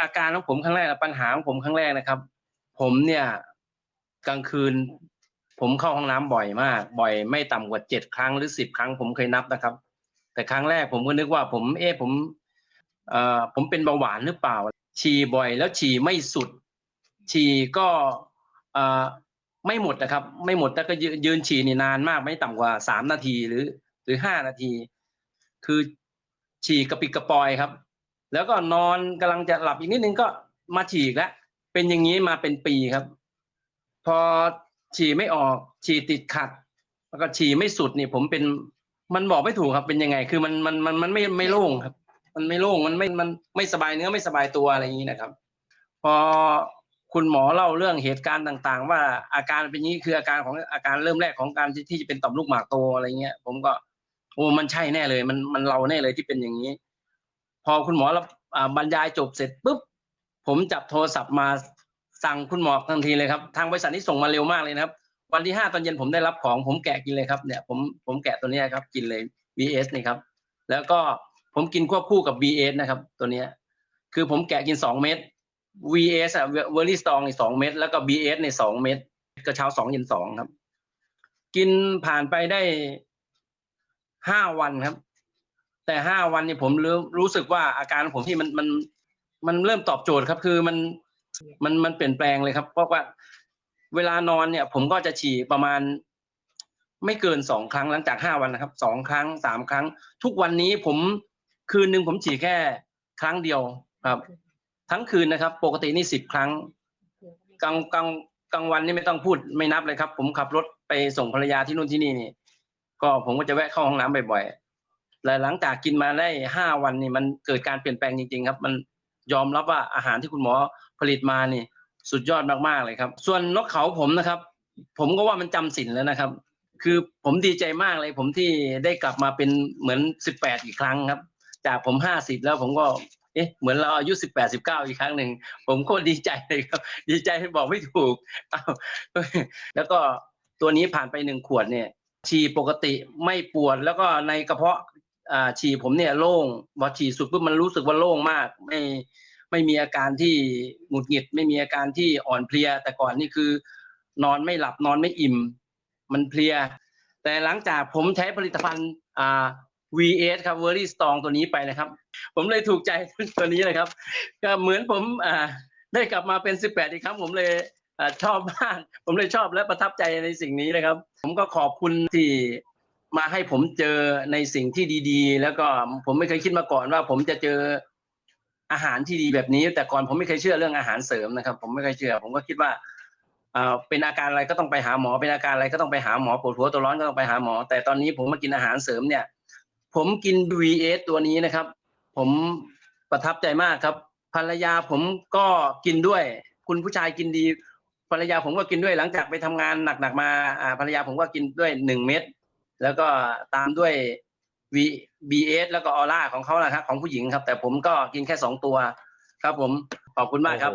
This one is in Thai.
อาการของผมครั้งแรกปัญหาของผมครั้งแรกนะครับ ผมเนี่ยกลางคืน ผมเข้าห้องน้ำบ่อยมาก บ่อยไม่ต่ำกว่าเจ็ดครั้งหรือสิบครั้ง ผมเคยนับนะครับ แต่ครั้งแรกผมก็นึกว่า ผมเอ๊ะผมเอ่อผมเป็นเบาหวานหรือเปล่า ฉี่บ่อย แล้วฉี่ไม่สุด ฉี่ก็เอ่อไม่หมดนะครับ ไม่หมดแต่ก็ยืนฉี่นี่นานมากไม่ต่ำกว่าสามนาทีหรือ หรือห้านาที คือฉี่กระปิดกระปอยครับ แล้วก็นอนกำลังจะหลับอีกนิดนึงก็มาฉีกแล้วเป็นอย่างนี้มาเป็นปีครับ พอฉี่ไม่ออก ฉี่ติดขัด แล้วก็ฉี่ไม่สุดนี่ผมเป็นมันบอกไม่ถูกครับเป็นยังไง คือมันมันมันมันไม่ไม่โล่งครับ มันไม่โล่งมันไม่มันไม่สบายเนื้อไม่สบายตัวอะไรอย่างนี้นะครับ พอคุณหมอเล่าเรื่องเหตุการณ์ต่างๆ ว่าอาการเป็นอย่างนี้คืออาการของอาการเริ่มแรกของการที่จะเป็นต่อมลูกหมากโตอะไรเงี้ย ผมก็โอ้มันใช่แน่เลย มันมันเราแน่เลยที่เป็นอย่างนี้ อคุณหมอรับอ่าบรรยายจบเสร็จปุ๊บผมจับโทรศัพท์มาสั่งคุณหมอทันทีเลยครับ ทางบริษัทนี้ส่งมาเร็วมากเลยนะครับ วันที่ห้าตอนเย็นผมได้รับของ ผมแกะกินเลยครับเนี่ยผมผมแกะตัวนี้ครับ กินเลย VS นี่ครับ แล้วก็ผมกินควบคู่กับ VS นะครับ ตัวนี้คือผมแกะกินสองเม็ด VS อะเวอร์ลี่สตองในสองเม็ดแล้วก็ BS ในสองเม็ดกระเช้าสองเย็นสองครับ กินผ่านไปได้ห้าวันครับ แต่ห้าวันนี้ผมรู้รู้สึกว่าอาการผมที่มันมันมันเริ่มตอบโจทย์ครับ คือมันมันมันเปลี่ยนแปลงเลยครับ เพราะว่าเวลานอนเนี่ย ผมก็จะฉี่ประมาณ ไม่เกินสองครั้งหลังจากห้าวันนะครับสองครั้งสามครั้ง ทุกวันนี้ผมคืนหนึ่งผมฉี่แค่ครั้งเดียวครับ ทั้งคืนนะครับ ปกตินี่สิบครั้งกลางกลางกลางวันนี่ไม่ต้องพูดไม่นับเลยครับ ผมขับรถไปส่งภรรยาที่นู่นที่นี่นี่ ก็ผมก็จะแวะเข้าห้องน้ำบ่อยๆ และหลังจากกินมาได้ห้าวันนี่มันเกิดการเปลี่ยนแปลงจริง ๆ ครับ มันยอมรับว่าอาหารที่คุณหมอผลิตมานี่ สุดยอดมากๆเลยครับ ส่วนนกเขาผมนะครับ ผมก็ว่ามันจำศีลแล้วนะครับ คือผมดีใจมากเลย ผมที่ได้กลับมาเป็นเหมือนสิบแปดอีกครั้งครับ จากผมห้าสิบแล้วผมก็เอ๊ะเหมือนเราอายุสิบแปดสิบเก้าอีกครั้งหนึ่งผมก็ดีใจเลยครับ ดีใจบอกไม่ถูกแล้วก็ตัวนี้ผ่านไปหนึ่งขวดเนี่ยฉี่ปกติไม่ปวดแล้วก็ในกระเพาะ ฉี่ผมเนี่ยโล่งพอฉี่สุดปุ๊บมันรู้สึกว่าโล่งมาก ไม่ไม่มีอาการที่หงุดหงิด ไม่มีอาการที่อ่อนเพลีย แต่ก่อนนี่คือ นอนไม่หลับนอนไม่อิ่ม มันเพลีย แต่หลังจากผมใช้ผลิตภัณฑ์อ่า VS ครับ Very Strong ตัวนี้ไปนะครับ ผมเลยถูกใจตัวนี้เลยครับ ก็เหมือนผมอ่าได้กลับมาเป็น 18 อีกครั้งผมเลยอชอบมาก ผมเลยชอบและประทับใจในสิ่งนี้นะครับ ผมก็ขอบคุณที่ มาให้ผมเจอในสิ่งที่ดีๆ แล้วก็ผมไม่เคยคิดมาก่อนว่า ผมจะเจออาหารที่ดีแบบนี้ แต่ก่อนผมไม่เคยเชื่อเรื่องอาหารเสริมนะครับ ผมไม่เคยเชื่อ ผมก็คิดว่าอ่าเป็นอาการอะไรก็ต้องไปหาหมอ เป็นอาการอะไรก็ต้องไปหาหมอปวดหัวตัวร้อนก็ต้องไปหาหมอ แต่ตอนนี้ผมมากินอาหารเสริมเนี่ย ผมกิน VS ตัวนี้นะครับ ผมประทับใจมากครับ ภรรยาผมก็กินด้วย คุณผู้ชายกินดี ภรรยาผมก็กินด้วยหลังจากไปทำงานหนักๆมาอ่าภรรยาผมก็กินด้วยหนึ่งเม็ด แล้วก็ตามด้วย V BS แล้วก็ออร่าของเขานะครับของผู้หญิงครับ แต่ผมก็กินแค่สองตัวครับผมขอบคุณมากครับ